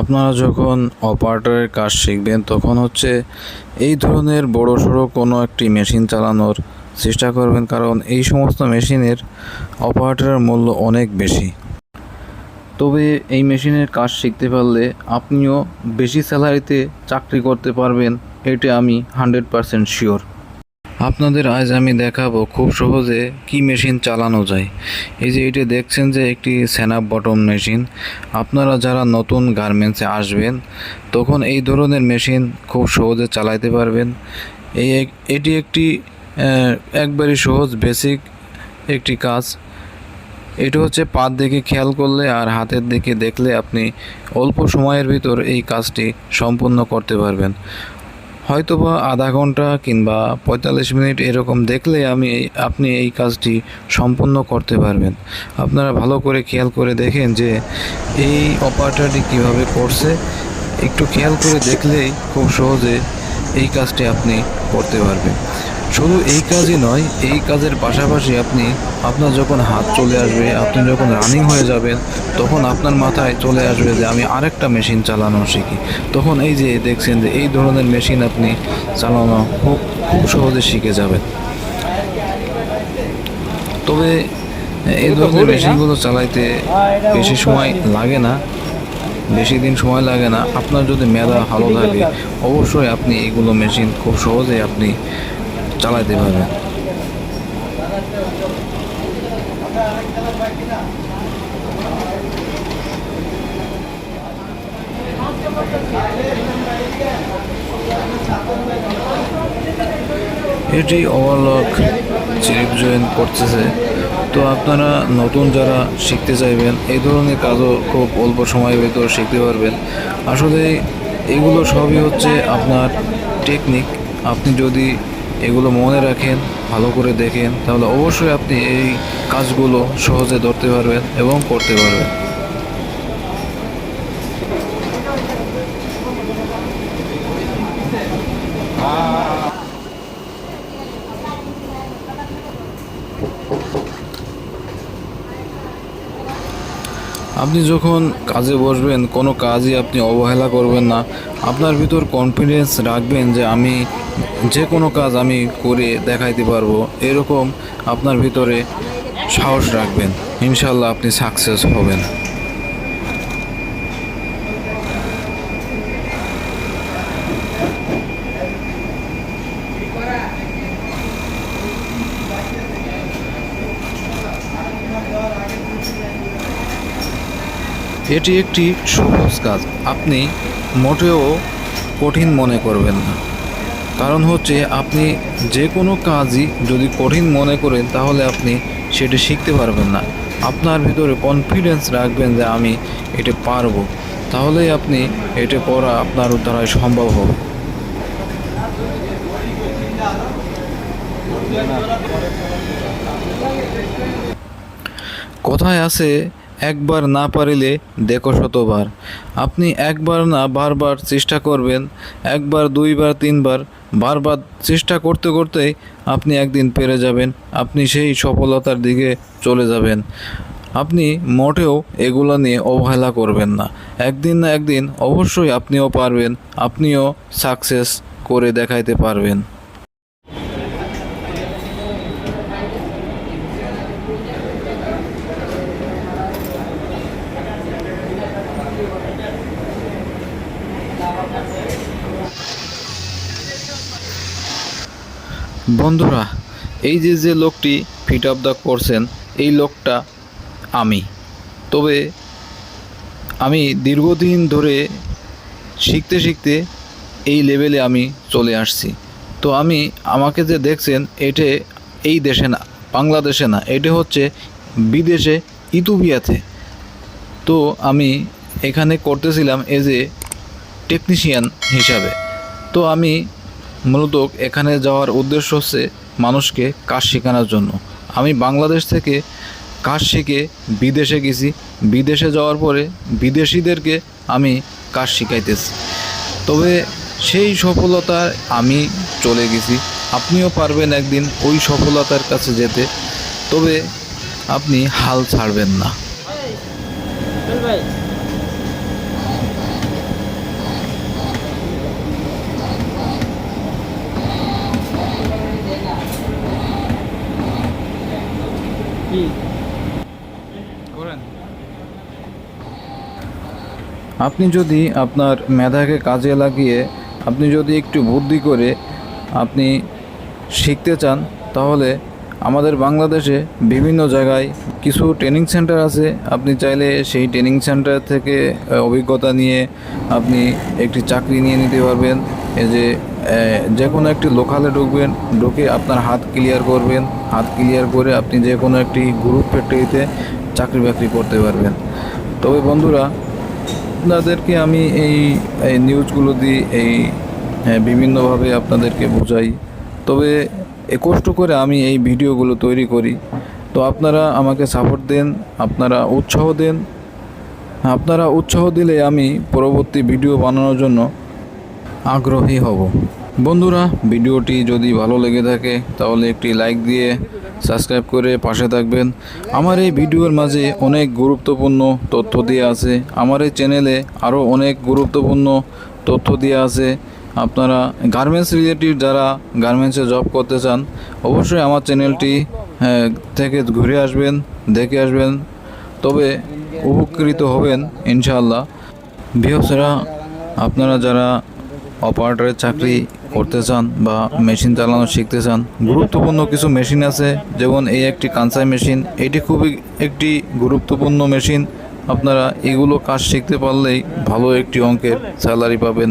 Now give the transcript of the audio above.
আপনারা যখন অপারেটরের কাজ শিখবেন, তখন হচ্ছে এই ধরনের বড় সড়ো কোনো একটি মেশিন চালানোর চেষ্টা করবেন, কারণ এই সমস্ত মেশিনের অপারেটরের মূল্য অনেক বেশি। তবে এই মেশিনের কাজ শিখতে পারলে আপনিও বেশি স্যালারিতে চাকরি করতে পারবেন, এটা আমি হান্ড্রেড পারসেন্ট শিওর। আপনাদের আজ আমি দেখাবো খুব সহজে কি মেশিন চালানো যায়। এই যে এটা দেখছেন যে একটি স্যানাপ বটম মেশিন আপনারা যারা নতুন গার্মেন্টসে আসবেন, তখন এই ধরনের মেশিন খুব সহজে চালাইতে পারবেন। এই এটি একটি একবারই সহজ বেসিক একটি কাজ। এটা হচ্ছে পাত দেখে খেয়াল করলে আর হাতের দিকে দেখলে আপনি অল্প সময়ের ভিতর এই কাজটি সম্পূর্ণ করতে পারবেন। হয়তোবা আধা ঘণ্টা কিংবা পঁয়তাল্লিশ মিনিট এরকম দেখলে আমি আপনি এই কাজটি সম্পন্ন করতে পারবেন। আপনারা ভালো করে খেয়াল করে দেখেন যে এই অপারেটারটি কীভাবে করছে। একটু খেয়াল করে দেখলেই খুব সহজে এই কাজটি আপনি করতে পারবেন। শুধু এই কাজই নয় এই কাজের পাশাপাশি আপনি আপনার যখন হাত চলে আসবে আপনি যখন রানিং হয়ে যাবেন তখন আপনার মাথায় চলে আসবে যে আমি আরেকটা মেশিন চালানো শিখি। তখন এই যে দেখছেন যে এই ধরনের মেশিন আপনি চালানো খুব খুব সহজে শিখে যাবেন। তবে এই ধরনের মেশিনগুলো চালাইতে বেশি সময় লাগে না বেশি দিন সময় লাগে না। আপনার যদি মেধা ভালো থাকে অবশ্যই আপনি এগুলো মেশিন খুব সহজেই আপনি চালাতে পারবেন এটি ওভারলক চিপ জয়েন করতেছে। তো আপনারা নতুন যারা শিখতে চাইবেন, এই ধরনের কাজও খুব অল্প সময়ের ভেতর শিখতে পারবেন। আসলে এগুলো সবই হচ্ছে আপনার টেকনিক। আপনি যদি এগুলো মনে রাখেন, ভালো করে দেখেন, তাহলে অবশ্যই আপনি এই কাজগুলো সহজে ধরতে পারবেন এবং করতে পারবেন। আপনি যখন কাজে বসবেন, কোনো কাজই আপনি অবহেলা করবেন না। আপনার ভিতর কনফিডেন্স রাখবেন যে আমি যে কোনো কাজ আমি করে দেখাইতে পারব। এরকম আপনার ভিতরে সাহস রাখবেন। ইনশাল্লাহ আপনি সাকসেস হবেন। এটি একটি সহজ কাজ আপনি মোটেও কঠিন মনে করবেন না। কারণ হচ্ছে আপনি যে কোনো কাজই যদি কঠিন মনে করেন, তাহলে আপনি সেটি শিখতে পারবেন না। আপনার ভিতরে কনফিডেন্স রাখবেন যে আমি এটি পারব। তাহলেই আপনি এটি করা আপনার দ্বারাই সম্ভব হবে। কথায় আছে একবার না পারিলে দেখো শতবার। আপনি একবার না বারবার চেষ্টা করবেন, একবার, দুইবার, তিনবার, বারবার চেষ্টা করতে করতেই আপনি একদিন পেরে যাবেন, আপনি সেই সফলতার দিকে চলে যাবেন। আপনি মোটেও এগুলো নিয়ে অবহেলা করবেন না। একদিন না একদিন অবশ্যই আপনিও পারবেন, আপনিও সাকসেস করে দেখাইতে পারবেন। বন্ধুরা, এই যে যে লোকটি ফিট আপ দ্য করছেন, এই লোকটা আমি। তবে আমি দীর্ঘদিন ধরে শিখতে শিখতে এই লেভেলে আমি চলে আসছি। তো আমি, আমাকে যে দেখছেন, এটা এই দেশে না, বাংলাদেশে না, এটা হচ্ছে বিদেশে ইতুবিয়াতে তো আমি এখানে করতেছিলাম এজ এ টেকনিশিয়ান হিসাবে। তো আমি মূলত এখানে যাওয়ার উদ্দেশ্য হচ্ছে মানুষকে কাজ শেখানোর জন্য। আমি বাংলাদেশ থেকে কাজ শিখে বিদেশে গেছি। বিদেশে যাওয়ার পরে বিদেশিদেরকে আমি কাজ শিখাইতেছি। তবে সেই সফলতায় আমি চলে গেছি। আপনিও পারবেন একদিন ওই সফলতার কাছে যেতে। তবে আপনি হাল ছাড়বেন না। করেন। আপনি যদি আপনার মেধাকে কাজে লাগিয়ে আপনি যদি একটু বুদ্ধি করে আপনি শিখতে চান তাহলে আমাদের বাংলাদেশে বিভিন্ন জায়গায় কিছু ট্রেনিং সেন্টার আছে। আপনি চাইলে সেই ট্রেনিং সেন্টার থেকে অভিজ্ঞতা নিয়ে আপনি একটি চাকরি নিয়ে নিতে পারবেন। এই যে যে কোনো একটি লোকালে ঢুকবেন, ঢুকে আপনার হাত ক্লিয়ার করবেন। হাত ক্লিয়ার করে আপনি যে কোনো একটি গ্রুপ ফ্যাক্টরিতে চাকরি বাকরি করতে পারবেন। তবে বন্ধুরা, আপনাদেরকে আমি এই এই নিউজগুলো দিয়ে এই বিভিন্নভাবে আপনাদেরকে বোঝাই। তবে এ কষ্ট করে আমি এই ভিডিওগুলো তৈরি করি। তো আপনারা আমাকে সাপোর্ট দেন, আপনারা উৎসাহ দেন। আপনারা উৎসাহ দিলে আমি পরবর্তী ভিডিও বানানোর জন্য আগ্রহী হব। বন্ধুরা, ভিডিওটি যদি ভালো লেগে থাকে, তাহলে একটি লাইক দিয়ে সাবস্ক্রাইব করে পাশে থাকবেন। আমার এই ভিডিওর মাঝে অনেক গুরুত্বপূর্ণ তথ্য দিয়ে আছে। আমার এই চ্যানেলে আরও অনেক গুরুত্বপূর্ণ তথ্য দিয়ে আছে। আপনারা গার্মেন্টস রিলেটেড যারা গার্মেন্টসে জব করতে চান, অবশ্যই আমার চ্যানেলটি থেকে ঘুরে আসবেন, দেখে আসবেন, তবে উপকৃত হবেন, ইনশাআল্লাহ। বৃহস্পরা আপনারা যারা অপারেটরের চাকরি করতে চান বা মেশিন চালানো শিখতে চান, গুরুত্বপূর্ণ কিছু মেশিন আছে, যেমন এই একটি কানসাই মেশিন এটি খুবই একটি গুরুত্বপূর্ণ মেশিন আপনারা এগুলো কাজ শিখতে পারলেই ভালো একটি অঙ্কের স্যালারি পাবেন।